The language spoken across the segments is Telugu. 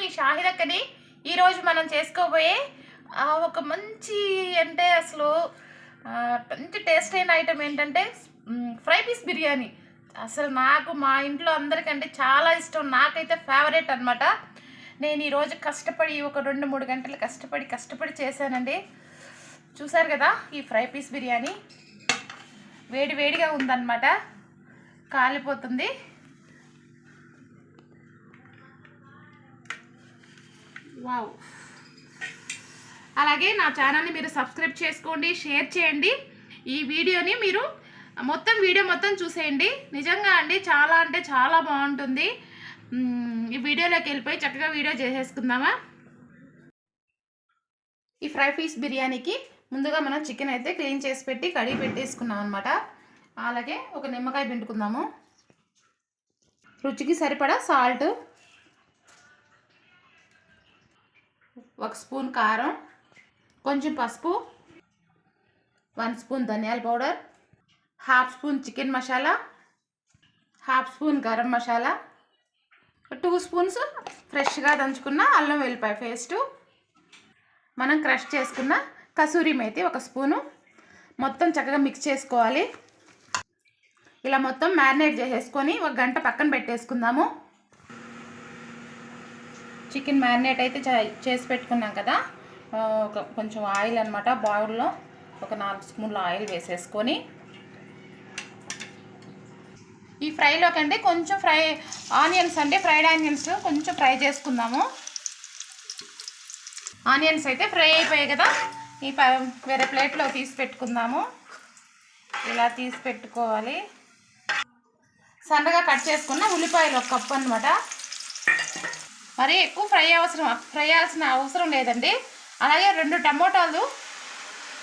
మీ షాహిదక్కని ఈరోజు మనం చేసుకోబోయే ఒక మంచి అంటే అసలు మంచి టేస్ట్ అయిన ఐటమ్ ఏంటంటే ఫ్రై పీస్ బిర్యానీ. అసలు నాకు మా ఇంట్లో అందరికంటే చాలా ఇష్టం నాకైతే ఫేవరెట్ అనమాట నేను ఈరోజు కష్టపడి ఒక రెండు మూడు గంటలు కష్టపడి కష్టపడి చేశానండి. చూసారు కదా ఈ ఫ్రై పీస్ బిర్యానీ? వేడి వేడిగా ఉందన్నమాట. కాలిపోతుంది. వావ్. అలాగే నా ఛానల్ని మీరు సబ్స్క్రైబ్ చేసుకోండి షేర్ చేయండి. ఈ వీడియోని మీరు మొత్తం వీడియో మొత్తం చూసేయండి. నిజంగా అండి చాలా అంటే చాలా బాగుంటుంది. ఈ వీడియోలోకి వెళ్ళిపోయి చక్కగా వీడియో చేసేసుకుందామా? ఈ ఫ్రై పీస్ బిర్యానీకి ముందుగా మనం చికెన్ అయితే క్లీన్ చేసి పెట్టి కడిగి పెట్టేసుకున్నాం అనమాట అలాగే ఒక నిమ్మకాయ పిండుకుందాము. రుచికి సరిపడా సాల్ట్ ఒక స్పూన్ కారం కొంచెం పసుపు వన్ స్పూన్ ధనియాల powder half spoon chicken masala half spoon garam masala two spoons ఫ్రెష్గా దంచుకున్న అల్లం వెల్లిపాయ పేస్టు. మనం క్రష్ చేసుకున్న కసూరి మేతి ఒక స్పూను. మొత్తం చక్కగా మిక్స్ చేసుకోవాలి. ఇలా మొత్తం మ్యారినేట్ చేసేసుకొని ఒక గంట పక్కన పెట్టేసుకుందాము. చికెన్ మ్యారినేట్ అయితే చే- చేసి పెట్టుకున్నాం కదా. ఒక కొంచెం ఆయిల్ అనమాట బాయిల్లో ఒక నాలుగు స్పూన్ల ఆయిల్ వేసేసుకొని. ఈ ఫ్రైలోకి అంటే కొంచెం ఫ్రై ఆనియన్స్ అంటే ఫ్రైడ్ ఆనియన్స్ కొంచెం ఫ్రై చేసుకుందాము. ఆనియన్స్ అయితే ఫ్రై అయిపోయాయి కదా. ఈ ప వేరే ప్లేట్లో తీసి పెట్టుకుందాము. ఇలా తీసి పెట్టుకోవాలి. సన్నగా కట్ చేసుకున్న ఉల్లిపాయలు ఒక కప్పు అనమాట మరి ఎక్కువ ఫ్రై అవసరం ఫ్రై అవ్వాల్సిన అవసరం లేదండి. అలాగే రెండు టమోటాలు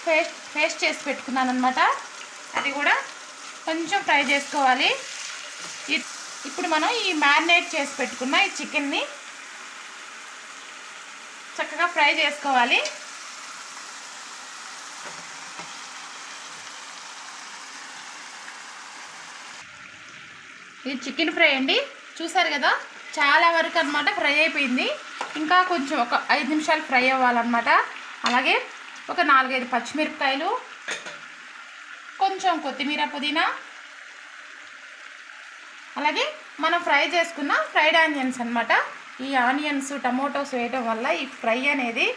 పేస్ట్ పేస్ట్ చేసి పెట్టుకున్నాను అనమాట అది కూడా కొంచెం ఫ్రై చేసుకోవాలి. ఇ- ఇప్పుడు మనం ఈ మ్యారినేట్ చేసి పెట్టుకున్న ఈ చికెన్ని చక్కగా ఫ్రై చేసుకోవాలి. ఇది చికెన్ ఫ్రై అండి. చూసారు కదా? చాలా వరకు అనమాట ఫ్రై అయిపోయింది. ఇంకా కొంచెం ఒక ఐదు నిమిషాలు ఫ్రై అవ్వాలన్నమాట. అలాగే ఒక నాలుగైదు పచ్చిమిరపకాయలు కొంచెం కొత్తిమీర పుదీనా అలాగే మనం ఫ్రై చేసుకున్న ఫ్రైడ్ ఆనియన్స్ అన్నమాట. ఈ ఆనియన్స్ టమోటోస్ వేయడం వల్ల ఈ ఫ్రై అనేది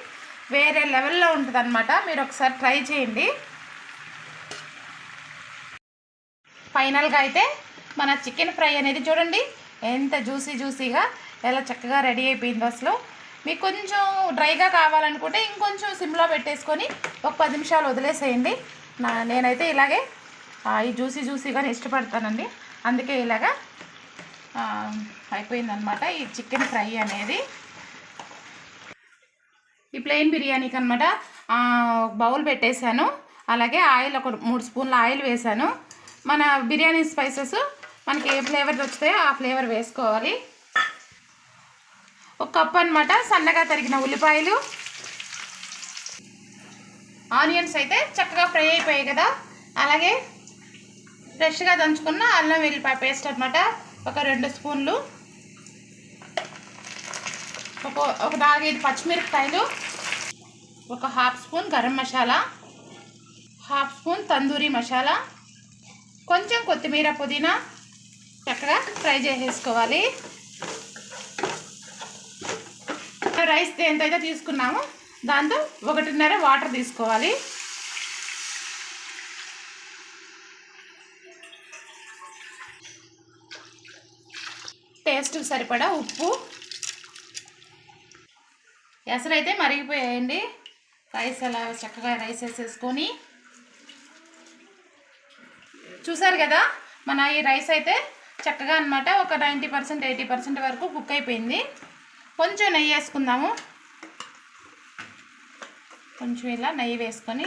వేరే లెవెల్లో ఉంటుంది మీరు ఒకసారి ట్రై చేయండి. ఫైనల్గా అయితే మన చికెన్ ఫ్రై అనేది చూడండి. ఎంత జ్యూసీ జ్యూసీగా ఎలా చక్కగా రెడీ అయిపోయిందో అసలు. మీకు కొంచెం డ్రైగా కావాలనుకుంటే ఇంకొంచెం సిమ్లో పెట్టేసుకొని ఒక పది నిమిషాలు వదిలేసేయండి. నా నేనైతే ఇలాగే ఈ జ్యూసీ జ్యూసీగానే ఇష్టపడతానండి. అందుకే ఇలాగా అయిపోయిందనమాట ఈ చికెన్ ఫ్రై అనేది. ఈ ప్లెయిన్ బిర్యానీకి అనమాట బౌల్ పెట్టేశాను. అలాగే ఆయిల్ ఒక మూడు స్పూన్ల ఆయిల్ వేశాను. మన బిర్యానీ స్పైసెస్ మనకి ఏ ఫ్లేవర్ వస్తాయో ఆ ఫ్లేవర్ వేసుకోవాలి. ఒక కప్ అనమాట సన్నగా తరిగిన ఉల్లిపాయలు. ఆనియన్స్ అయితే చక్కగా ఫ్రై అయిపోయాయి కదా. అలాగే ఫ్రెష్గా దంచుకున్న అల్లం వెల్లిపాయ పేస్ట్ అనమాట ఒక రెండు స్పూన్లు. ఒక ఒక నాలుగైదు పచ్చిమిరపకాయలు. ఒక half spoon garam masala. Half spoon tandoori masala. కొంచెం కొత్తిమీర పుదీనా. చక్కగా ఫ్రై చేసేసుకోవాలి. రైస్ ఎంతైతే తీసుకున్నామో దాంతో ఒకటిన్నర వాటర్ తీసుకోవాలి. టేస్ట్కి సరిపడా ఉప్పు. ఎసరైతే మరిగిపోయాయండి. రైస్ అలా చక్కగా రైస్ వేసేసుకొని. చూసారు కదా మన ఈ రైస్ అయితే చక్కగా అనమాట ఒక నైంటీ పర్సెంట్ ఎయిటీ పర్సెంట్ వరకు కుక్ అయిపోయింది. కొంచెం నెయ్యి వేసుకుందాము. కొంచెం ఇలా నెయ్యి వేసుకొని